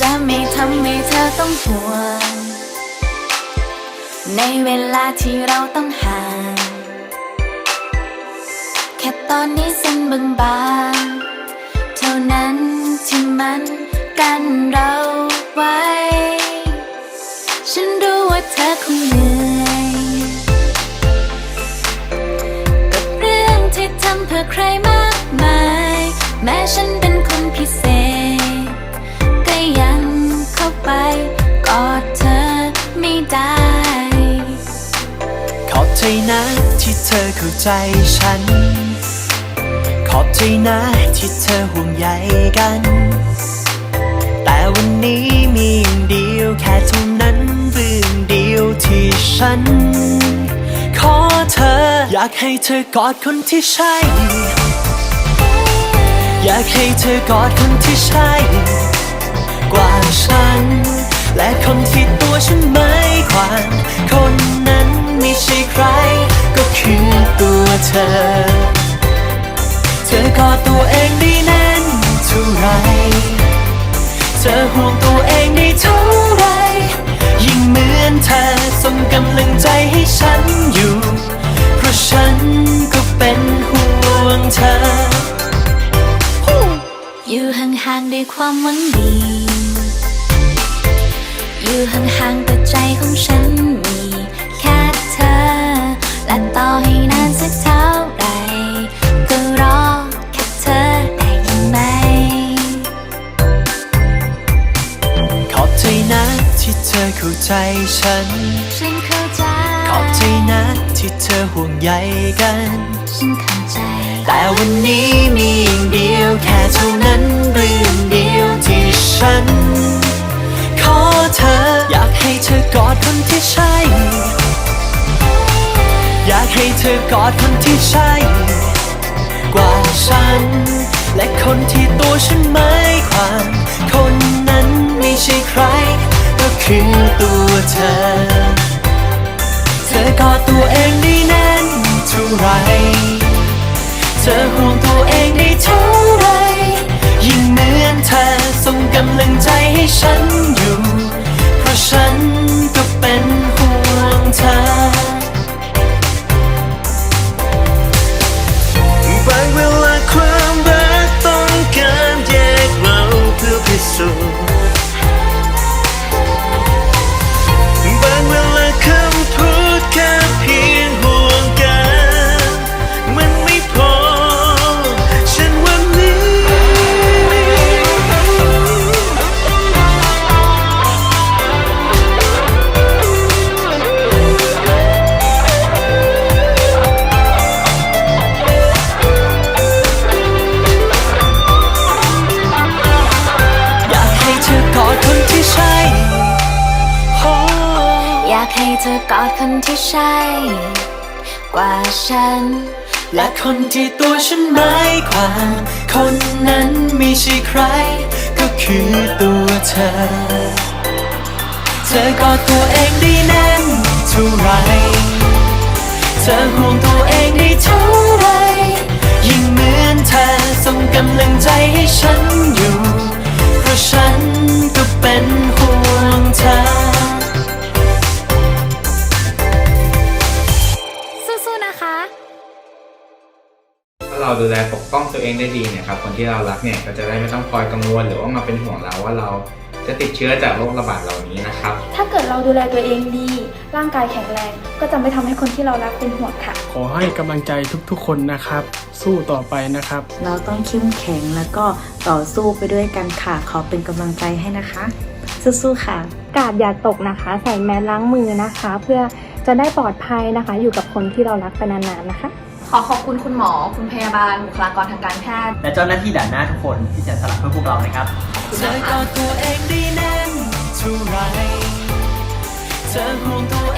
จะไม่ทำให้เธอต้องห่วง ในเวลาที่เราต้องห่าง แค่ตอนนี้เส้นบางๆเท่านั้นที่มันกันเราไว้ ฉันรู้ว่าเธอคงเหนื่อย ใจนะที่เธอเข้าใจฉัน ขอบใจนะที่เธอห่วงใยกัน แต่วันนี้มีอย่างเดียวแค่เท่านั้นเรื่องเดียวที่ฉัน ขอเธออยากให้เธอกอดคนที่ใช่ อยากให้เธอกอดคนที่ใช่ กว่าฉัน และคนที่ตัวฉันไม่ควานคนนั้น ไม่ใช่ใคร ก็คือตัวเธอ เธอกอดตัวเองได้แน่นเท่าไร เธอห่วงตัวเองได้เท่าไร ยิ่งเหมือนเธอส่งกำลังใจให้ฉันอยู่ เพราะฉันก็เป็นห่วงเธอ อยู่ห่างๆด้วยความหวังดี อยู่ห่างๆแต่ใจของฉันมี เธอเข้าใจฉัน ฉันเข้าใจ ขอบใจนะที่เธอห่วงใยกัน ฉันเข้าใจ แต่วันนี้มีอย่างเดียวแค่เท่านั้นเรื่องเดียวที่ฉัน ขอเธออยากให้เธอกอดคนที่ใช่ อยากให้เธอกอดคนที่ใช่ กว่าฉัน และคนที่ตัวฉันไม่ความคนนั้นไม่ใช่ใคร ก็คือตัว เธอ เธอกอดตัวเองได้แน่นเท่าไร เธอห่วงตัวเองได้เท่าไร ยิ่งเหมือนเธอส่งกำลังใจให้ฉันอยู่ ธอกอดคนที่ใช่ กว่าฉัน และคนที่ตัวฉันหมายความ คนนั้นไม่ใช่ใคร ก็คือตัวเธอ เธอกอดตัวเองได้แน่นเท่าไร เธอห่วงตัวเองได้เท่าไร เราดูแลปกป้องตัวเองได้ดีเนี่ยครับคนที่เรารักเนี่ยก็จะได้ไม่ต้องคอยกังวลหรือว่ามาเป็นห่วงเราว่าเราจะติดเชื้อจากโรคระบาดเหล่านี้นะครับ ถ้าเกิดเราดูแลตัวเองดี ร่างกายแข็งแรง ก็จะไม่ทำให้คนที่เรารักเป็นห่วงค่ะ ขอให้กำลังใจทุกๆคนนะครับ สู้ต่อไปนะครับ เราต้องเข้มแข็งแล้วก็ต่อสู้ไปด้วยกันค่ะ ขอเป็นกำลังใจให้นะคะ สู้ๆค่ะ กาดอย่าตกนะคะ ใส่แมสล้างมือนะคะ เพื่อจะได้ปลอดภัยนะคะ อยู่กับคนที่เรารักไปนานๆนะคะข อขอบคุณคุณหมอ คุณพยาบาลบุคลากรทางการแพทย์และเจ้าหน้าที่ด่านหน้าทุกคนที่จะสละเพื่อพวกเรานะครับ เธอกอดตัวเองได้แน่นเท่าไหรเธอห่วงตัว